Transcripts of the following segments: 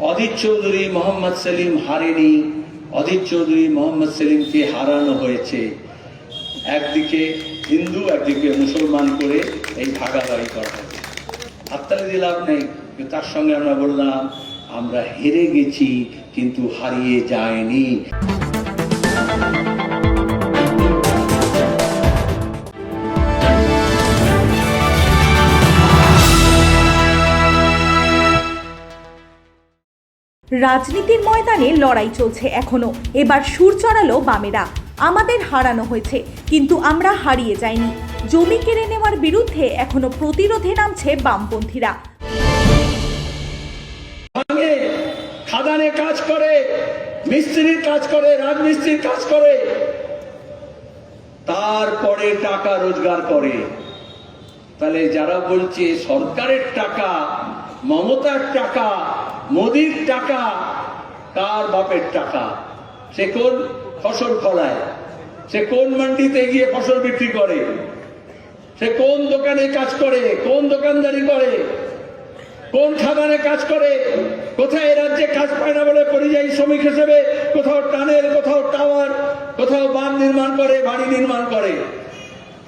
অদিত চৌধুরী মোহাম্মদ সেলিম হারেনি। অদিত চৌধুরী মোহাম্মদ সেলিমকে হারানো হয়েছে। একদিকে হিন্দু, একদিকে মুসলমান করে এই ভাগাভাগি করা হয়েছে। হাততালি দিয়ে লাভ নেই তার সঙ্গে আমরা বললাম, আমরা হেরে গেছি, কিন্তু হারিয়ে যায়নি। রাজনীতির ময়দানে লড়াই চলছে এখনও। এবার সুর চড়ালো বামেরা। আমাদের হারানো হয়েছে, কিন্তু আমরা হারিয়ে যাইনি। জমি কেড়ে নেওয়ার বিরুদ্ধে এখনও প্রতিরোধে নামছে বামপন্থীরা। খাদানে কাজ করে, মিস্ত্রির কাজ করে, রাজমিস্ত্রির কাজ করে। তারপরে টাকা রোজগার করে। তাহলে যারা বলছে সরকারের টাকা, মমতার টাকা মোদির টাকা কার বাপের টাকা। সে কোন ফসল ফলায়? সে কোন মান্ডিতে গিয়ে ফসল বিক্রি করে? সে কোন দোকানে কাজ করে? কোন দোকানদারি করে? কোন খাদানে কাজ করে? কোথায় রাজ্যে কাজ পায় না বলে পরিযায়ী শ্রমিক হিসেবে কোথাও টানেল কোথাও টাওয়ার, কোথাও বাঁধ নির্মাণ করে, বাড়ি নির্মাণ করে?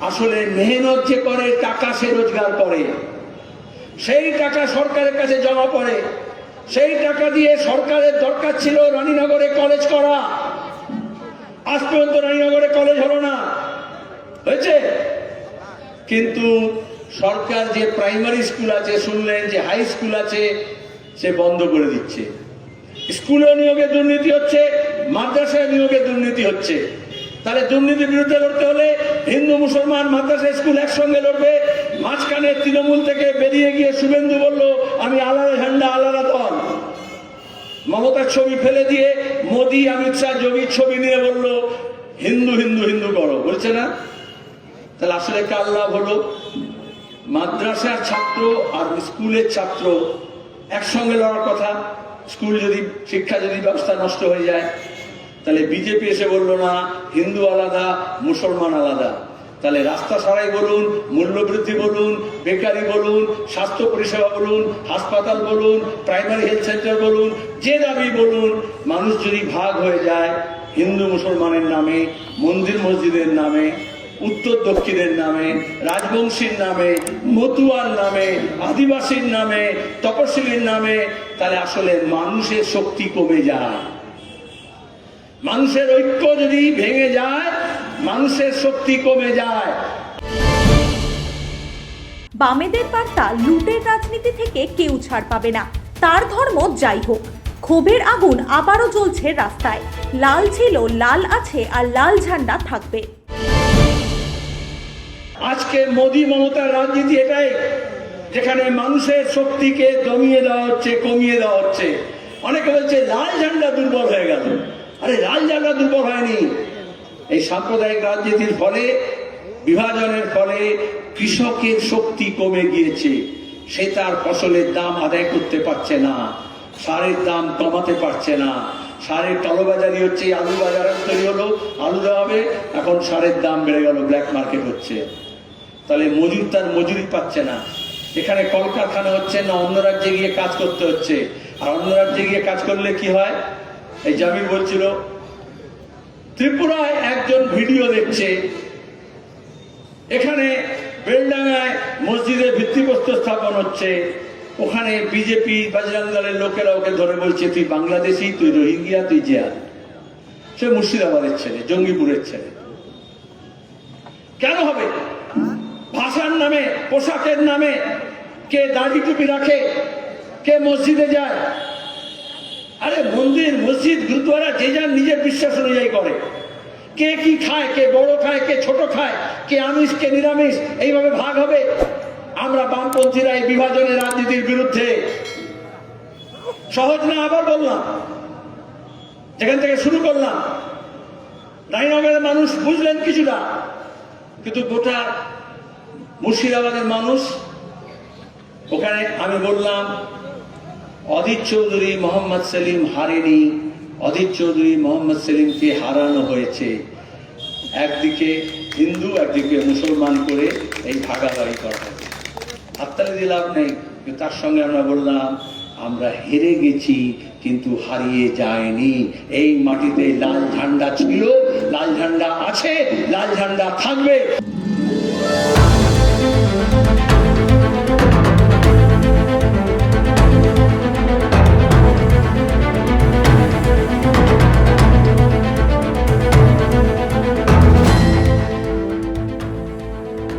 আসলে মেহনত যে করে, টাকা সে রোজগার করে। সেই টাকা সরকারের কাছে জমা পড়ে। সেই টাকা দিয়ে সরকারের দরকার ছিল রানীনগরে কলেজ করা। আজ পর্যন্ত রানীনগরে কলেজ হলো না। হয়েছে? কিন্তু সরকার যে প্রাইমারি স্কুল আছে, শুনলেন যে হাই স্কুল আছে, সে বন্ধ করে দিচ্ছে। স্কুলে নিয়োগে দুর্নীতি হচ্ছে, মাদ্রাসায় নিয়োগে দুর্নীতি হচ্ছে। তাহলে দুর্নীতির বিরুদ্ধে লড়তে হলে হিন্দু, মুসলমান মাদ্রাসা স্কুল একসঙ্গে লড়বে। মাঝখানে তৃণমূল থেকে বেরিয়ে গিয়ে শুভেন্দু বলল, আমি আলাদা ঝান্ডা, আলাদা দল। মমতার ছবি ফেলে দিয়ে মোদি, অমিত শাহ যোগীর ছবি নিয়ে বলল, হিন্দু হিন্দু হিন্দু করো। বলছে না? তাহলে আসলে কার লাভ হলো? মাদ্রাসার ছাত্র আর স্কুলের ছাত্র একসঙ্গে লড়ার কথা। স্কুল যদি, শিক্ষা যদি ব্যবস্থা নষ্ট হয়ে যায়, তাহলে বিজেপি এসে বলল, না, হিন্দু আলাদা, মুসলমান আলাদা। তাহলে রাস্তা সারাই বলুন, মূল্যবৃদ্ধি বলুন, বেকারি বলুন, স্বাস্থ্য পরিষেবা বলুন, হাসপাতাল বলুন প্রাইমারি হেলথ সেন্টার বলুন, যে দাবি বলুন, মানুষ যদি ভাগ হয়ে যায় হিন্দু মুসলমানের নামে, মন্দির মসজিদের নামে, উত্তর দক্ষিণের নামে, রাজবংশীর নামে, মতুয়ার নামে, আদিবাসীর নামে, তপশিলীর নামে, তাহলে আসলে মানুষের শক্তি কমে যায়। মানুষের ঐক্য যদি ভেঙে যায় মানুষের শক্তি কমে যায়। বামেদের বার্তা লুটের রাজনীতি থেকে কেউ ছাড় পাবে না। তার ধর্ম যাই হোক ক্ষোভের আগুন আবারও জ্বলছে রাস্তায়। লাল ছিল লাল আছে আর লাল ঝান্ডা থাকবে। আজকে মোদী মমতার রাজনীতি এটাই যেখানে মানুষের শক্তিকে দমিয়ে দেওয়া হচ্ছে কমিয়ে দেওয়া হচ্ছে। অনেকে বলছে লাল ঝান্ডা দুর্বল হয়ে গেল। আরে লাল ঝান্ডা দুর্বল হয়নি। এই সাম্প্রদায়িক রাজনীতির ফলে, বিভাজনের ফলে কৃষকের শক্তি কমে গিয়েছে। সে তার ফসলের দাম আদায় করতে পারছে না, সারের দাম কমাতে পারছে না। সারের কালোবাজারি হচ্ছে, আলু বাজার তৈরি হলো, আলু দেওয়া হবে, এখন সারের দাম বেড়ে গেল ব্ল্যাক মার্কেট হচ্ছে। তাহলে মজুর তার মজুরি পাচ্ছে না। এখানে কলকারখানা হচ্ছে না, অন্য রাজ্যে গিয়ে কাজ করতে হচ্ছে। আর অন্য রাজ্যে গিয়ে কাজ করলে কি হয়? এই জামির বলছিল ত্রিপুরায় একজন ভিডিও দেখছে। এখানে বেলডাঙ্গায় মসজিদে ভিত্তিপ্রস্তর স্থাপন হচ্ছে। ওখানে বিজেপি বাজরাং দলের লোকেরা ওকে ধরে বলছে, তুই বাংলাদেশি, তুই রোহিঙ্গিয়া তুই জেয়াদ সে মুর্শিদাবাদের ছেলে, জঙ্গিপুরের ছেলে। কেন হবে? ভাষার নামে, পোশাকের নামে কে দাড়ি টুপি রাখে, কে মসজিদে যায়? আরে মন্দির, মসজিদ গুরুদ্বারা যে যার নিজের বিশ্বাস অনুযায়ী করে। কে কি খায়, কে বড় খায়, কে ছোট খায়, কে আমিষ, কে নিরামিষ, এইভাবে ভাগ হবে। আমরা বামপন্থীরা এই বিভাজনের রাজনীতির বিরুদ্ধে। সহজ না আবার বললাম? যেখান থেকে শুরু করলাম। রানীনগরের মানুষ বুঝলেন কিছুটা, কিন্তু গোটা মুর্শিদাবাদের মানুষ, ওখানে আমি বললাম অদিত চৌধুরী মোহাম্মদ সেলিম হারেনি অদিত চৌধুরী মোহাম্মদ সেলিমকে হারানো হয়েছে। একদিকে হিন্দু, একদিকে মুসলমান করে এই ভাগাভাগি করা হবে হাততালি দিয়ে লাভ নেই তার সঙ্গে আমরা বললাম, আমরা হেরে গেছি, কিন্তু হারিয়ে যায়নি। এই মাটিতে লাল ঝান্ডা ছিল, লাল ঝান্ডা আছে, লাল ঝান্ডা থাকবে।